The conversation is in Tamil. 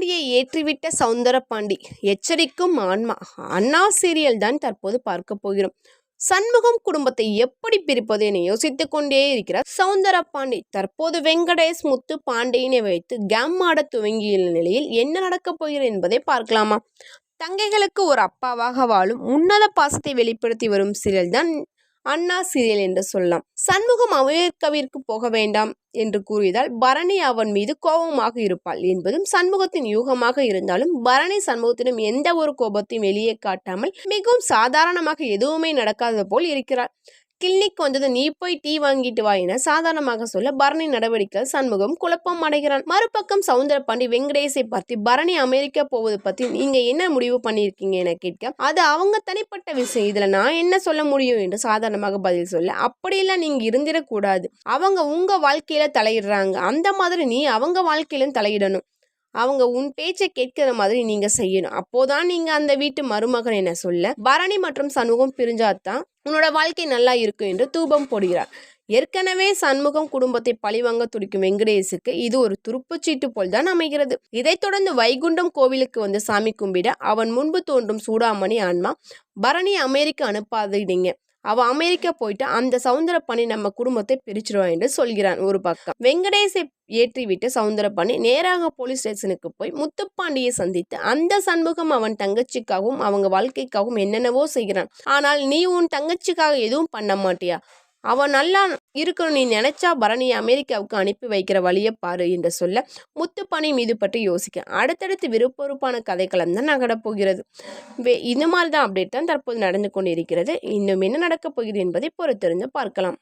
பாண்டியை ஏற்றிவிட்ட சவுந்தரபாண்டி எச்சரிக்கும் ஆன்மா. அண்ணா சீரியல் தான் தற்போது பார்க்க போகிறோம். சண்முகம் குடும்பத்தை எப்படி பிரிப்பது என யோசித்துக் கொண்டே இருக்கிறார் சவுந்தரபாண்டி தற்போது வெங்கடேஷ் முத்து பாண்டியனை வைத்து கேம் ஆட துவங்கியுள்ள நிலையில் என்ன நடக்கப் போகிறது என்பதை பார்க்கலாமா? தங்கைகளுக்கு ஒரு அப்பாவாக வாழும் உன்னத பாசத்தை வெளிப்படுத்தி வரும் சீரியல் தான் அண்ணா சீரியல் என்று சொல்லலாம். சண்முகம் அமெரிக்காவிற்கு போக வேண்டாம் என்று கூறியதால் பரணி அவன் மீது கோபமாக இருப்பாள் என்பதும் சண்முகத்தின் யூகமாக இருந்தாலும் பரணி சண்முகத்திடம் எந்த ஒரு கோபத்தையும் வெளியே காட்டாமல் மிகவும் சாதாரணமாக எதுவுமே நடக்காதது போல் இருக்கிறார் கிளினிக் வந்தது நீ போய் டீ வாங்கிட்டு வா என சாதாரணமாக சொல்ல பரணி நடவடிக்கை சண்முகம் குழப்பம் அடைகிறான். மறுபக்கம் சவுந்தர பாண்டி வெங்கடேஷை பார்த்து பரணி அமெரிக்கா போவது பத்தி நீங்க என்ன முடிவு பண்ணியிருக்கீங்க என கேட்க அது அவங்க தனிப்பட்ட விஷயம். இதுல நான் என்ன சொல்ல முடியும்? என்று சாதாரணமாக பதில் சொல்ல அப்படியெல்லாம் நீங்க இருந்திடக்கூடாது. அவங்க உங்க வாழ்க்கையில தலையிடுறாங்க. அந்த மாதிரி நீ அவங்க வாழ்க்கையிலும் தலையிடணும். அவங்க உன் பேச்சை கேட்கிற மாதிரி நீங்க செய்யணும். அப்போதான் நீங்க அந்த வீட்டு மருமகன் என சொல்ல பரணி மற்றும் சண்முகம் பிரிஞ்சாதான் உன்னோட வாழ்க்கை நல்லா இருக்கும் என்று தூபம் போடுகிறார். ஏற்கனவே சண்முகம் குடும்பத்தை பழிவாங்க துடிக்கும் வெங்கடேஷுக்கு இது ஒரு துருப்புச்சீட்டு போல் தான் அமைகிறது. இதைத் தொடர்ந்து வைகுண்டம் கோவிலுக்கு வந்து சாமி கும்பிட அவன் முன்பு தோன்றும் சூடாமணி ஆன்மா பரணி அமெரிக்கா அனுப்பாதீங்க. அவள் அமெரிக்கா போயிட்டு அந்த சவுந்தர பண்ணி நம்ம குடும்பத்தை பிரிச்சிருவான் என்று சொல்கிறான் ஒரு பக்கம். வெங்கடேஷை ஏற்றிவிட்டு சவுந்தர பண்ணி நேராக போலீஸ் ஸ்டேஷனுக்கு போய் முத்துப்பாண்டியை சந்தித்து அந்த சண்முகம் அவன் தங்கச்சிக்காகவும் அவங்க வாழ்க்கைக்காகவும் என்னென்னவோ செய்கிறான். ஆனால் நீ உன் தங்கச்சிக்காக எதுவும் பண்ண மாட்டியா? அவன் நல்லா இருக்கணும் நீ நினைச்சா பரணியை அமெரிக்காவுக்கு அனுப்பி வைக்கிற வழியை பாரு என்று சொல்ல முத்துப்பணி மீது பற்றி யோசிக்க. அடுத்தடுத்து விருப்பொறுப்பான கதைக்களம் தான் நகரப்போகிறது வே இந்த மாதிரி தான் அப்டேட் தான் தற்போது நடந்து கொண்டிருக்கிறது. இன்னும் என்ன நடக்கப் போகிறது என்பதை பொறுத்திருந்து பார்க்கலாம்.